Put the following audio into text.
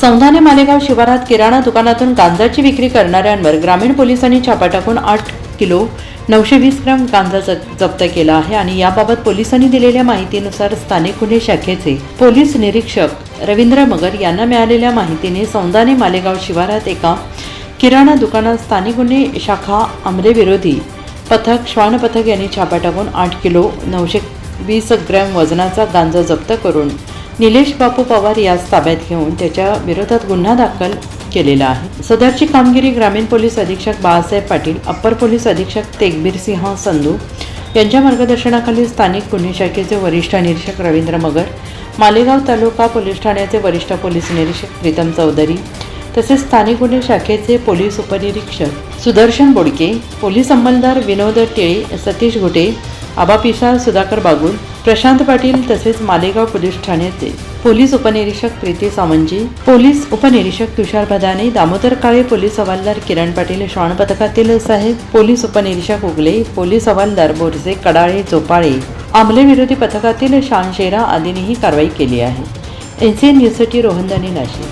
सौंधाने मालेगाव शिवारात किराणा दुकानातून गांजाची विक्री करणाऱ्यांवर ग्रामीण पोलिसांनी छापा टाकून आठ किलो नऊशे वीस ग्राम गांजा ज- जप्त केला आहे आणि याबाबत पोलिसांनी दिलेल्या माहितीनुसार स्थानिक गुन्हे शाखेचे पोलीस निरीक्षक रवींद्र मगर यांना मिळालेल्या माहितीने सौंदाने मालेगाव शिवारात एका किराणा दुकानात स्थानिक गुन्हे शाखा आमरेविरोधी पथक श्वान पथक यांनी छापा टाकून आठ किलो नऊशे वीस ग्रॅम वजनाचा गांजा जप्त करून निलेश बापू पवार यास ताब्यात घेऊन त्याच्या विरोधात गुन्हा दाखल केलेला आहे. सदरची कामगिरी ग्रामीण पोलीस अधीक्षक बाळासाहेब पाटील अप्पर पोलीस अधीक्षक तेगबीर सिंह संधू यांच्या मार्गदर्शनाखाली स्थानिक गुन्हे शाखेचे वरिष्ठ निरीक्षक रवींद्र मगर मालेगाव तालुका पोलीस ठाण्याचे वरिष्ठ पोलीस निरीक्षक प्रीतम चौधरी तसेच स्थानिक गुन्हे शाखेचे पोलीस उपनिरीक्षक सुदर्शन बोडके पोलीस अंमलदार विनोद टिळे सतीश घुटे आबा पिसाळ सुधाकर बागुल प्रशांत पाटील तसेच मालेगाव पोलीस ठाण्याचे पोलीस उपनिरीक्षक प्रीती सावंजी पोलीस उपनिरीक्षक तुषार भदाने दामोदर काळे पोलीस हवालदार किरण पाटील श्वान पथकातील साहेब पोलीस उपनिरीक्षक उगले पोलीस हवालदार बोरसे कडाळे चोपाळे आमले विरोधी पथकातील शान शेरा आदींनीही कारवाई केली आहे. एन सी एन न्यूजसाठी रोहनदानी नाशिक.